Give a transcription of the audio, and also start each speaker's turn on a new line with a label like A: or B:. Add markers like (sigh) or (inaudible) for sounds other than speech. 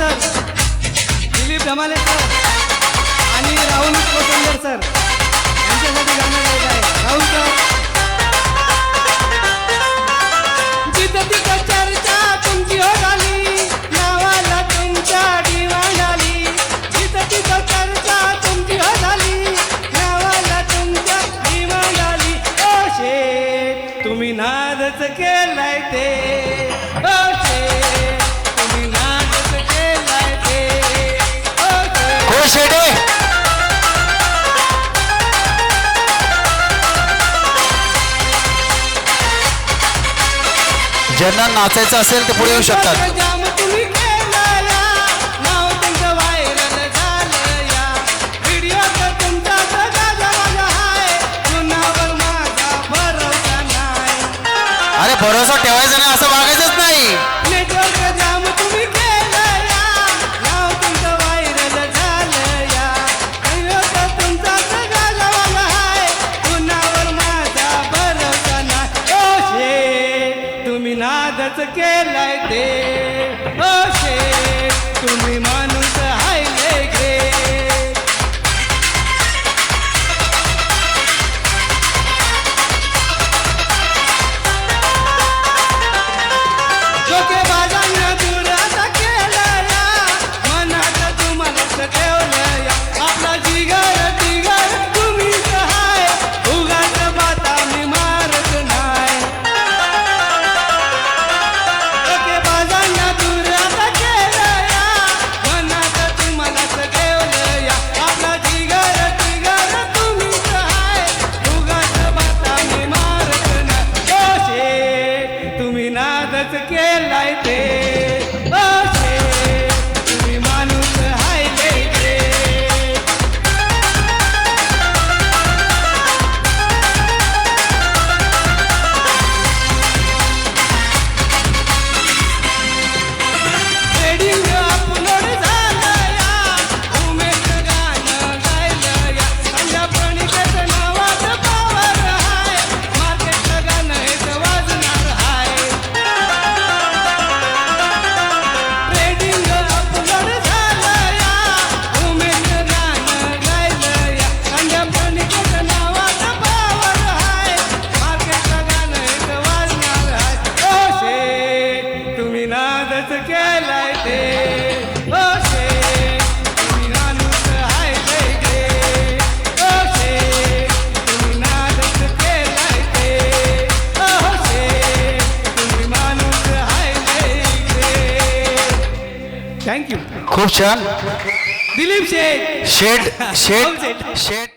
A: Sir. Dilip धमाले sir. आणि Rahul कोसंगर sir. यांच्यासाठी गाणं गायक आहे. राहुल सर. तुमची झाली नावाला तुमच्या झाली तुमची झाली नावाला तुमच्या तुम्ही केलाय ते. ओ
B: ज्यांना नाचायचं असेल ते पुढे येऊ शकतात. भरोसा ठेवायचा नाही असं वागायचं
A: केलाय ते. असे तुम्ही माणूस आहे. के लाए दे केलाय ते. ओ शे तुम्ही रानूच हाय ते केलाय ते. माणूस हाय ते थँक्यू
B: खूप छान.
A: दिलीप शेठ.
B: शेठ शेठ.
A: (laughs) हो,
B: शेठ.